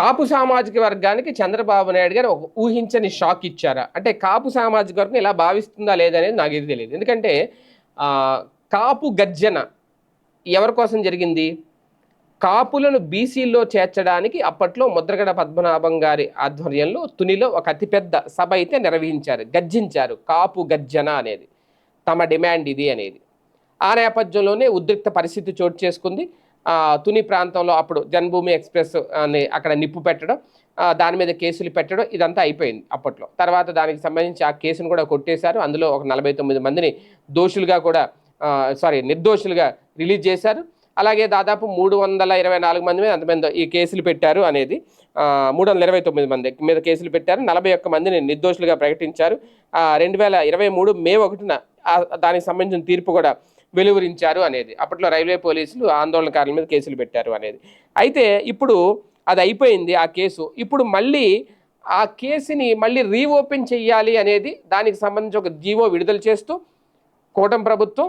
కాపు సామాజిక వర్గానికి చంద్రబాబు నాయుడు గారు ఒక ఊహించని షాక్ ఇచ్చారా? అంటే కాపు సామాజిక వర్గం ఇలా భావిస్తుందా లేదనేది నాకు ఇది తెలియదు. ఎందుకంటే కాపు గర్జన ఎవరి కోసం జరిగింది? కాపులను బీసీల్లో చేర్చడానికి అప్పట్లో ముద్రగడ పద్మనాభం గారి ఆధ్వర్యంలో తునిలో ఒక అతిపెద్ద సభ అయితే నిర్వహించారు గర్జించారు కాపు గర్జన అనేది తమ డిమాండ్ ఇది అనేది. ఆ నేపథ్యంలోనే ఉద్రిక్త పరిస్థితి చోటు చేసుకుంది. తుని ప్రాంతంలో అప్పుడు జన్మభూమి ఎక్స్ప్రెస్ అని అక్కడ నిప్పు పెట్టడం దాని మీద కేసులు పెట్టడం ఇదంతా అయిపోయింది అప్పట్లో. తర్వాత దానికి సంబంధించి ఆ కేసును కూడా కొట్టేశారు. అందులో ఒక నలభై తొమ్మిది మందిని దోషులుగా కూడా సారీ నిర్దోషులుగా రిలీజ్ చేశారు. అలాగే దాదాపు మూడు వందల ఇరవై నాలుగు మంది మీద అంతమంది ఈ కేసులు పెట్టారు అనేది మూడు వందల ఇరవై తొమ్మిది మంది మీద కేసులు పెట్టారు. నలభై ఒక్క మందిని నిర్దోషులుగా ప్రకటించారు. రెండు వేల ఇరవై మూడు మే ఒకటిన దానికి సంబంధించిన తీర్పు కూడా వెలువరించారు అనేది. అప్పట్లో రైల్వే పోలీసులు ఆందోళనకారుల మీద కేసులు పెట్టారు అనేది. అయితే ఇప్పుడు అది అయిపోయింది ఆ కేసు. ఇప్పుడు మళ్ళీ ఆ కేసుని మళ్ళీ రీఓపెన్ చేయాలి అనేది దానికి సంబంధించి ఒక జీవో విడుదల చేస్తూ కూటమి ప్రభుత్వం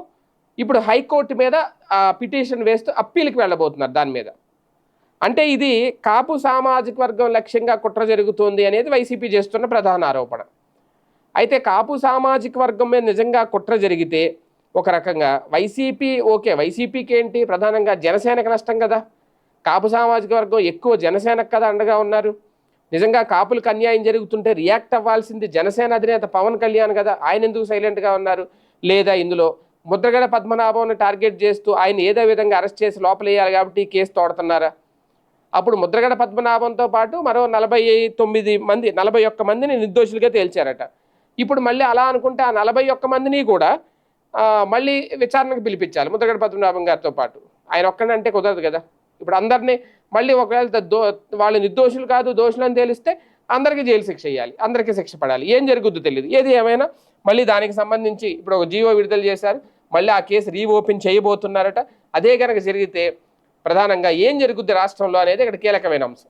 ఇప్పుడు హైకోర్టు మీద పిటిషన్ వేస్తూ అప్పీల్కి వెళ్ళబోతున్నారు దాని మీద. అంటే ఇది కాపు సామాజిక వర్గం లక్ష్యంగా కుట్ర జరుగుతోంది అనేది వైసీపీ చేస్తున్న ప్రధాన ఆరోపణ. అయితే కాపు సామాజిక వర్గం మీద నిజంగా కుట్ర జరిగితే ఒక రకంగా. వైసీపీ ఓకే వైసీపీకి ఏంటి ప్రధానంగా జనసేనకు నష్టం కదా. కాపు సామాజిక వర్గం ఎక్కువ జనసేనకు కదా అండగా ఉన్నారు. నిజంగా కాపులకు అన్యాయం జరుగుతుంటే రియాక్ట్ అవ్వాల్సింది జనసేన అధినేత పవన్ కళ్యాణ్ కదా. ఆయన ఎందుకు సైలెంట్గా ఉన్నారు? లేదా ఇందులో ముద్రగడ పద్మనాభంని టార్గెట్ చేస్తూ ఆయన ఏదో విధంగా అరెస్ట్ చేసి లోపలేయాలి కాబట్టి కేసు తోడుతున్నారా? అప్పుడు ముద్రగడ పద్మనాభంతో పాటు మరో నలభై తొమ్మిది మంది నలభై ఒక్క మందిని నిర్దోషులుగా తేల్చారట. ఇప్పుడు మళ్ళీ అలా అనుకుంటే ఆ నలభై ఒక్క మందిని కూడా మళ్ళీ విచారణకు పిలిపించాలి. ముద్రగడ పద్మనాభం గారితో పాటు. ఆయన ఒక్కడంటే కుదరదు కదా. ఇప్పుడు అందరినీ మళ్ళీ ఒకవేళ దో వాళ్ళు నిర్దోషులు కాదు దోషులు అని తెలిస్తే అందరికీ జైలు శిక్ష వేయాలి అందరికీ శిక్ష పడాలి. ఏం జరుగుద్దో తెలియదు ఏది ఏమైనా మళ్ళీ దానికి సంబంధించి ఇప్పుడు ఒక జీవో విడుదల చేశారు. మళ్ళీ ఆ కేసు రీఓపెన్ చేయబోతున్నారట. అదే కనుక జరిగితే ప్రధానంగా ఏం జరుగుద్ది రాష్ట్రంలో అనేది ఇక్కడ కీలకమైన అంశం.